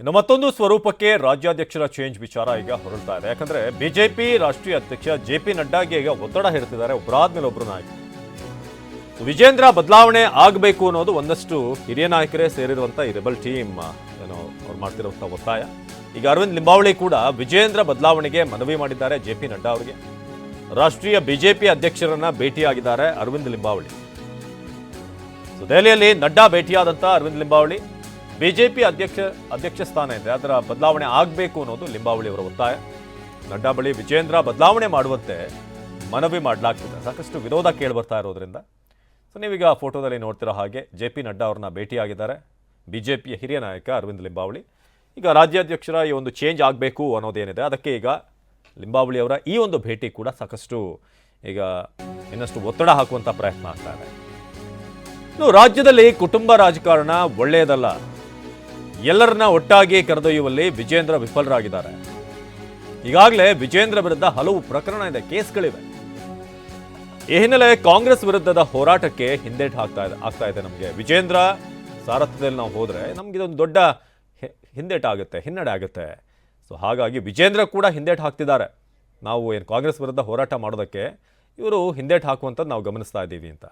ಇನ್ನು ಮತ್ತೊಂದು ಸ್ವರೂಪಕ್ಕೆ ರಾಜ್ಯಾಧ್ಯಕ್ಷರ ಚೇಂಜ್ ವಿಚಾರ ಈಗ ಹೊರಡ್ತಾ ಇದೆ. ಯಾಕಂದ್ರೆ ಬಿಜೆಪಿ ರಾಷ್ಟ್ರೀಯ ಅಧ್ಯಕ್ಷ ಜೆ ಪಿ ನಡ್ಡಾಗೆ ಈಗ ಒತ್ತಡ ಹೇರ್ತಿದ್ದಾರೆ. ಒಬ್ಬರಾದ್ಮೇಲೆ ಒಬ್ಬರು ನಾಯಕ. ವಿಜೇಂದ್ರ ಬದಲಾವಣೆ ಆಗಬೇಕು ಅನ್ನೋದು ಒಂದಷ್ಟು ಹಿರಿಯ ನಾಯಕರೇ ಸೇರಿರುವಂಥ ಈ ರೆಬಲ್ ಟೀಮ್ ಏನೋ ಅವ್ರು ಮಾಡ್ತಿರುವಂಥ ಒತ್ತಾಯ. ಈಗ ಅರವಿಂದ್ ಲಿಂಬಾವಳಿ ಕೂಡ ವಿಜೇಂದ್ರ ಬದಲಾವಣೆಗೆ ಮನವಿ ಮಾಡಿದ್ದಾರೆ ಜೆ ಪಿ ನಡ್ಡಾ ಅವರಿಗೆ. ರಾಷ್ಟ್ರೀಯ ಬಿಜೆಪಿ ಅಧ್ಯಕ್ಷರನ್ನ ಭೇಟಿಯಾಗಿದ್ದಾರೆ ಅರವಿಂದ್ ಲಿಂಬಾವಳಿ. ಸೊ ದೆಹಲಿಯಲ್ಲಿ ನಡ್ಡಾ ಭೇಟಿಯಾದಂಥ ಅರವಿಂದ್ ಲಿಂಬಾವಳಿ. ಬಿಜೆಪಿ ಅಧ್ಯಕ್ಷ ಅಧ್ಯಕ್ಷ ಸ್ಥಾನ ಇದೆ. ಅದರ ಬದಲಾವಣೆ ಆಗಬೇಕು ಅನ್ನೋದು ಲಿಂಬಾವಳಿ ಅವರ ಒತ್ತಾಯ. ನಡ್ಡಾ ಬಳಿ ವಿಜೇಂದ್ರ ಬದಲಾವಣೆ ಮಾಡುವಂತೆ ಮನವಿ ಮಾಡಲಾಗ್ತಿದೆ. ಸಾಕಷ್ಟು ವಿರೋಧ ಕೇಳಿಬರ್ತಾ ಇರೋದ್ರಿಂದ. ಸೊ ನೀವೀಗ ಫೋಟೋದಲ್ಲಿ ನೋಡ್ತಿರೋ ಹಾಗೆ ಜೆ ಪಿ ನಡ್ಡಾ ಅವ್ರನ್ನ ಭೇಟಿಯಾಗಿದ್ದಾರೆ. ಬಿಜೆಪಿಯ ಹಿರಿಯ ನಾಯಕ ಅರವಿಂದ್ ಲಿಂಬಾವಳಿ. ಈಗ ರಾಜ್ಯಾಧ್ಯಕ್ಷರ ಈ ಒಂದು ಚೇಂಜ್ ಆಗಬೇಕು ಅನ್ನೋದೇನಿದೆ. ಅದಕ್ಕೆ ಈಗ ಲಿಂಬಾವಳಿ ಅವರ ಈ ಒಂದು ಭೇಟಿ ಕೂಡ ಸಾಕಷ್ಟು ಈಗ ಇನ್ನಷ್ಟು ಒತ್ತಡ ಹಾಕುವಂಥ ಪ್ರಯತ್ನ ಆಗ್ತಾ ಇದೆ. ರಾಜ್ಯದಲ್ಲಿ ಕುಟುಂಬ ರಾಜಕಾರಣ ಒಳ್ಳೆಯದಲ್ಲ. ಎಲ್ಲರನ್ನ ಒಟ್ಟಾಗಿ ಕರೆದೊಯ್ಯುವಲ್ಲಿ ವಿಜೇಂದ್ರ ವಿಫಲರಾಗಿದ್ದಾರೆ. ಈಗಾಗಲೇ ವಿಜೇಂದ್ರ ವಿರುದ್ಧ ಹಲವು ಪ್ರಕರಣ ಇದೆ, ಕೇಸ್ಗಳಿವೆ. ಈ ಹಿನ್ನೆಲೆ ಕಾಂಗ್ರೆಸ್ ವಿರುದ್ಧದ ಹೋರಾಟಕ್ಕೆ ಹಿಂದೇಟು ಹಾಕ್ತಾ ಇದೆ, ಆಗ್ತಾ ಇದೆ ನಮಗೆ. ವಿಜೇಂದ್ರ ಸಾರಥ್ಯದಲ್ಲಿ ನಾವು ಹೋದ್ರೆ ನಮ್ಗೆ ಇದೊಂದು ದೊಡ್ಡ ಹಿ- ಹಿಂದೇಟು ಆಗುತ್ತೆ, ಹಿನ್ನಡೆ ಆಗುತ್ತೆ. ಸೊ ಹಾಗಾಗಿ ವಿಜೇಂದ್ರ ಕೂಡ ಹಿಂದೇಟು ಹಾಕ್ತಿದ್ದಾರೆ. ನಾವು ಏನು ಕಾಂಗ್ರೆಸ್ ವಿರುದ್ಧ ಹೋರಾಟ ಮಾಡೋದಕ್ಕೆ ಇವರು ಹಿಂದೇಟು ಹಾಕುವಂಥದ್ದು ನಾವು ಗಮನಿಸ್ತಾ ಇದ್ದೀವಿ ಅಂತ.